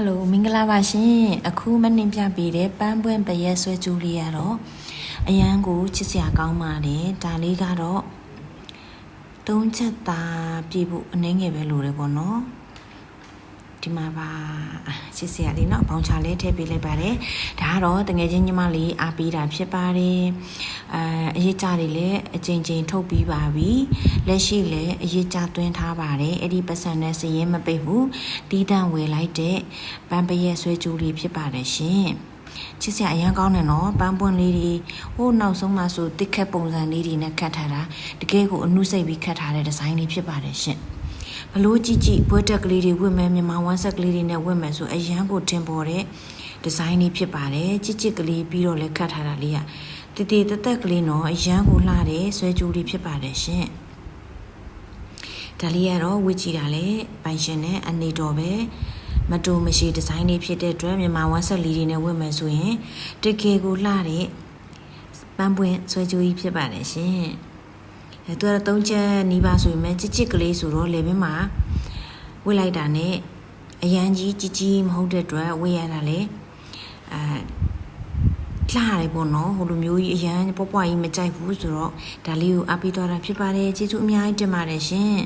ဟယ်လိုမင်္ဂလာပါရှင်အခုမနှင်ပြပေးတဲ့ပန်းပွင့်ပရက်ဆွဲကျူးလေးရတော့အရန်ကိုချစ်စရာကောင်းပါတယ်ဒါလေးကတော့သုံးချက်သားပြည့်ဖို့အနှင်းငယ်ပဲလိုတယ်ပေါ့နော် ဒီမှာပါချစ်စရာလေးเนาะဘောင်ချလေးထည့်ပေးလိုက်ပါတယ်ဒါကတော့တငယ်ချင်းညီမလေးအားပေးတာဖြစ်ပါတယ်အဲအရေးကြတွေလည်းအချိန်ချင်းထုတ်ပြီးပါပြီလက်ရှိလည်းအရေးကြသွင်းထားပါတယ်အဲ့ဒီပတ်စံနဲ့စရင်မပိတ်ဘူးတီးတန့်ဝယ်လိုက်တဲ့ပန်းပရက်ဆွဲကျူးလေးဖြစ်ပါတယ်ရှင်ချစ်စရာအရန်ကောင်းတယ်နော်ပန်းပွင့်လေးတွေဟိုနောက်ဆုံးမှဆိုတစ်ခက်ပုံစံလေးတွေနဲ့ခတ်ထားတာတကယ်ကိုအနုစိတ်ပြီးခတ်ထားတဲ့ဒီဇိုင်းလေးဖြစ်ပါတယ်ရှင် ဘလို့ကြည့်ကြည့်ဘွဲတက်ကလေးတွေဝတ်မယ်မြန်မာဝမ်းဆက်ကလေးတွေနဲ့ဝတ်မယ်ဆိုအရန်ကိုတင်ပေါ်တဲ့ဒီဇိုင်းလေးဖြစ်ပါတယ်ကြည့်ကြည့်ကလေးပြီးတော့လည်းခတ်ထားတာလေးကတည်တည်တက်တက်ကလေးနော်အရန်ကိုလှတဲ့ဆွဲကြိုးလေးဖြစ်ပါတယ်ရှင်ဒါလေးကတော့ဝစ်ကြည့်တာလေပိုင်ရှင်နဲ့အနေတော်ပဲမတူမရှိဒီဇိုင်းလေးဖြစ်တဲ့အတွက်မြန်မာဝမ်းဆက်လေးတွေနဲ့ဝတ်မယ်ဆိုရင်တကယ်ကိုလှတဲ့ပန်းပွင့်ဆွဲကြိုးကြီးဖြစ်ပါတယ်ရှင် အဲသူကတော့သုံးချက်နီးပါးဆိုရင်ချစ်ချစ်ကလေးဆိုတော့လေဘင်းမှာဝတ်လိုက်တာနဲ့အရန်ကြီးကြီးကြီးမဟုတ်တဲ့အတွက်ဝတ်ရတာလေအဲလှရတယ်ပေါ့နော်ဟိုလိုမျိုးကြီးအရန်ပွားပွားကြီးမကြိုက်ဘူးဆိုတော့ဒါလေးကိုအပ်ပြီးသွားတာဖြစ်ပါတယ်ကျေးဇူးအများကြီးတင်ပါတယ်ရှင်